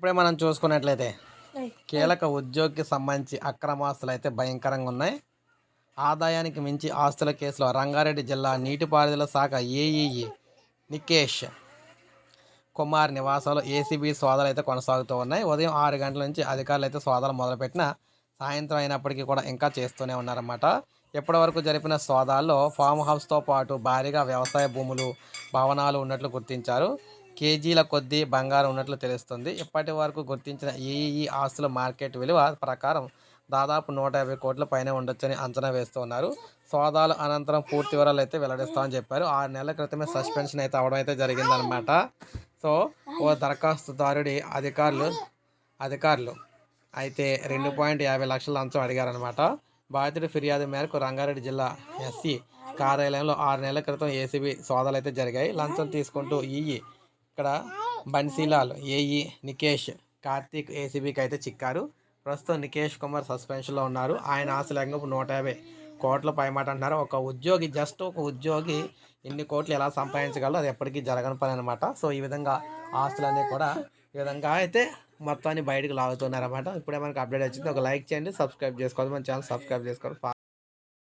ఇప్పుడే మనం చూసుకున్నట్లయితే కీలక ఉద్యోగికి సంబంధించి అక్రమాస్తులు అయితే భయంకరంగా ఉన్నాయి. ఆదాయానికి మించి ఆస్తుల కేసులో రంగారెడ్డి జిల్లా నీటిపారుదల శాఖ ఏఈఈ నికేష్ కుమార్ నివాసంలో ఏసీబీ సోదాలు అయితే కొనసాగుతూ ఉన్నాయి. ఉదయం ఆరు గంటల నుంచి అధికారులు అయితే సోదాలు మొదలుపెట్టిన సాయంత్రం అయినప్పటికీ కూడా ఇంకా చేస్తూనే ఉన్నారన్నమాట. ఇప్పటి వరకు జరిపిన సోదాల్లో ఫామ్ హౌస్తో పాటు భారీగా వ్యవసాయ భూములు భవనాలు ఉన్నట్లు గుర్తించారు. కేజీల కొద్దీ బంగారం ఉన్నట్లు తెలుస్తుంది. ఇప్పటి వరకు గుర్తించిన ఈఈ ఆస్తుల మార్కెట్ విలువ ప్రకారం దాదాపు నూట యాభై కోట్ల పైన ఉండొచ్చని అంచనా వేస్తున్నారు. సోదాలు అనంతరం పూర్తి వివరాలు అయితే వెల్లడిస్తామని చెప్పారు. ఆరు నెలల క్రితమే సస్పెన్షన్ అయితే అవడం అయితే జరిగిందనమాట సో ఓ దరఖాస్తుదారుడి అధికారులు అధికారులు అయితే రెండు పాయింట్ యాభై లక్షల లంచం అడిగారనమాట బాధితుడి ఫిర్యాదు మేరకు రంగారెడ్డి జిల్లా ఎస్సీ కార్యాలయంలో ఆరు నెలల క్రితం ఏసీబీ సోదాలు అయితే జరిగాయి. లంచం తీసుకుంటూ ఈఈ ఇక్కడ బన్సీలాల్ ఏఈ నికేష్ కార్తీక్ ఏసీబీకి అయితే చిక్కారు. ప్రస్తుతం నికేష్ కుమార్ సస్పెన్షన్లో ఉన్నారు. ఆయన ఆశ లేకపోతే నూట యాభై కోట్ల పైమాట అంటున్నారు. ఒక ఉద్యోగి జస్ట్ ఒక ఉద్యోగి ఎన్ని కోట్లు ఎలా సంపాదించగలరు అది ఎప్పటికీ జరగని పని అనమాట సో ఈ విధంగా ఆస్తులన్నీ కూడా ఈ విధంగా అయితే మొత్తాన్ని బయటకు లాగుతున్నారన్నమాట. ఇప్పుడే మనకు అప్డేట్ వచ్చింది. ఒక లైక్ చేయండి సబ్స్క్రైబ్ చేసుకోవాలి మన ఛానల్ సబ్స్క్రైబ్ చేసుకోవాలి